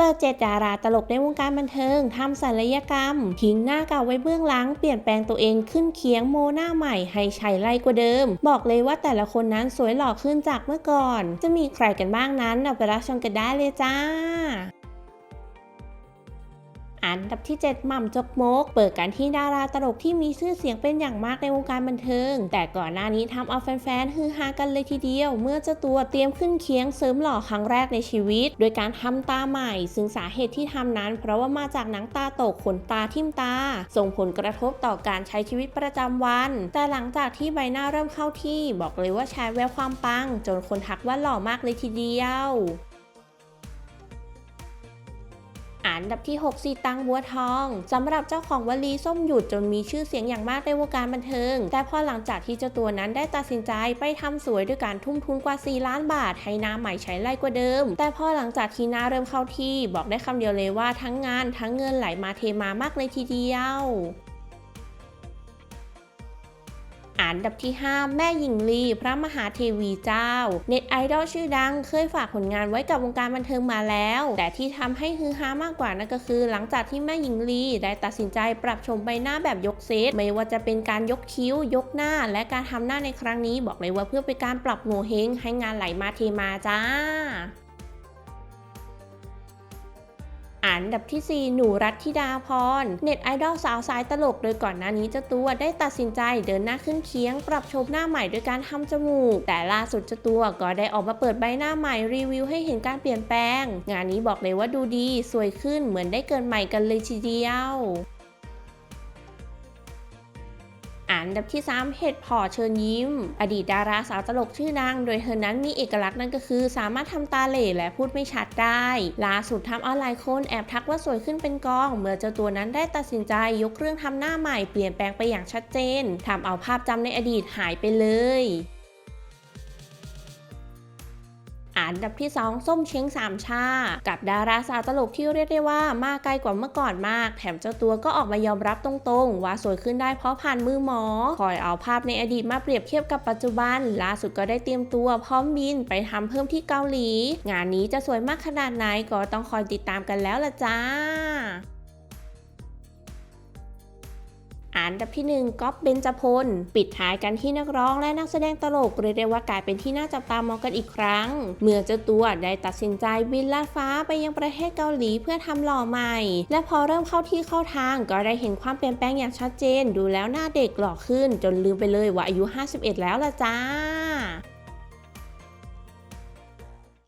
เปิดเจ็ดาราตลกในวงการบันเทิงทำศัลยกรรม ทิ้งหน้าเก่าไว้เบื้องหลัง เปลี่ยนแปลงตัวเองขึ้นเคียงโมหน้าใหม่ให้ชัยไล่กว่าเดิม บอกเลยว่าแต่ละคนนั้นสวยหล่อขึ้นจากเมื่อก่อน จะมีใครกันบ้างนั้นเอาไปรับชมกันได้เลยจ้า อันดับที่ 7หม่ำจกมก เปิดกันที่ดาราตลกที่มีชื่อเสียงเป็นอย่างมากในวงการบันเทิง แต่ก่อนหน้านี้ทำเอาแฟนๆฮือฮากันเลยทีเดียว เมื่อเจ้าตัวเตรียมขึ้นเคียงเสริมหล่อครั้งแรกในชีวิต โดยการทำตาใหม่ ซึ่งสาเหตุที่ทำนั้น เพราะว่ามาจากหนังตาตกขนตาทิ่มตา ส่งผลกระทบต่อการใช้ชีวิตประจำวัน แต่หลังจากที่ใบหน้าเริ่มเข้าที่ บอกเลยว่าใช้แววความปัง จนคนทักว่าหล่อมากเลยทีเดียว อันดับที่ 6 สีตังบัวทองสำหรับเจ้าของวลีส้มหยุดจนมีชื่อเสียงอย่างมากในวงการบันเทิง แต่พอหลังจากที่เจ้าตัวนั้นได้ตัดสินใจไปทำสวยด้วยการทุ่มทุนกว่า 4 ล้านบาท ให้น้าใหม่ใช้ไล่กว่าเดิม แต่พอหลังจากที่น้าเริ่มเข้าที่ บอกได้คำเดียวเลยว่าทั้งงานทั้งเงินไหลมาเทมามากเลยทีเดียว อันดับที่ 5 แม่หญิงลี พระมหาเทวีเจ้า เน็ตไอดอลชื่อดังเคยฝากผลงานไว้กับวงการบันเทิงมาแล้ว แต่ที่ทำให้ฮือฮามากกว่านั่นก็คือ หลังจากที่แม่หญิงลีได้ตัดสินใจปรับชมใบหน้าแบบยกเซตไม่ว่าจะเป็นการยกคิ้ว ยกหน้า และการทำหน้าในครั้งนี้บอกเลยว่าเพื่อเป็นการปรับโงเฮงให้งานไหลมาเทมาจ้าันดับที่ 4 หนูรัตธิดาพร เน็ตไอดอลสาวสายตลก โดยก่อนหน้านี้เจ้าตัวได้ตัดสินใจเดินหน้าขึ้นเคียง ปรับโฉมหน้าใหม่โดยการทำจมูก แต่ล่าสุดเจ้าตัวก็ได้ออกมาเปิดใบหน้าใหม่รีวิวให้เห็นการเปลี่ยนแปลง งานนี้บอกเลยว่าดูดีสวยขึ้นเหมือนได้เกิดใหม่กันเลยทีเดียว อันดับที่ 3เห็ดพอเชิญยิ้ม อดีตดาราสาวตลกชื่อดัง โดยเธอนั้นมีเอกลักษณ์นั่นก็คือ สามารถทำตาเหล่และพูดไม่ชัดได้ ล่าสุดทำเอาหลายคนแอบทักว่าสวยขึ้นเป็นกอง เมื่อเจ้าตัวนั้นได้ตัดสินใจยกเครื่องทำหน้าใหม่เปลี่ยนแปลงไปอย่างชัดเจนทำเอาภาพจำในอดีตหายไปเลย อันดับที่ 2 ส้มเช้งสามชา กับดาราสาวตลกที่เรียกได้ว่ามาไกลกว่าเมื่อก่อนมาก แถมเจ้าตัวก็ออกมายอมรับตรงๆ ว่าสวยขึ้นได้เพราะผ่านมือหมอ คอยเอาภาพในอดีตมาเปรียบเทียบกับปัจจุบัน ล่าสุดก็ได้เตรียมตัวพร้อมบินไปทำเพิ่มที่เกาหลี งานนี้จะสวยมากขนาดไหนก็ต้องคอยติดตามกันแล้วล่ะจ้า อันดับที่ 1ก๊อฟเบนจพล ปิดท้ายกันที่นักร้องและนักแสดงตลกเรียกได้ว่ากลายเป็นที่น่าจับตามองกันอีกครั้ง เมื่อเจ้าตัวได้ตัดสินใจบินลาดฟ้าไปยังประเทศเกาหลีเพื่อทำหล่อใหม่ และพอเริ่มเข้าที่เข้าทางก็ได้เห็นความเปลี่ยนแปลงอย่างชัดเจน ดูแล้วหน้าเด็กหล่อขึ้น จนลืมไปเลยว่าอายุ 51 แล้วละจ้า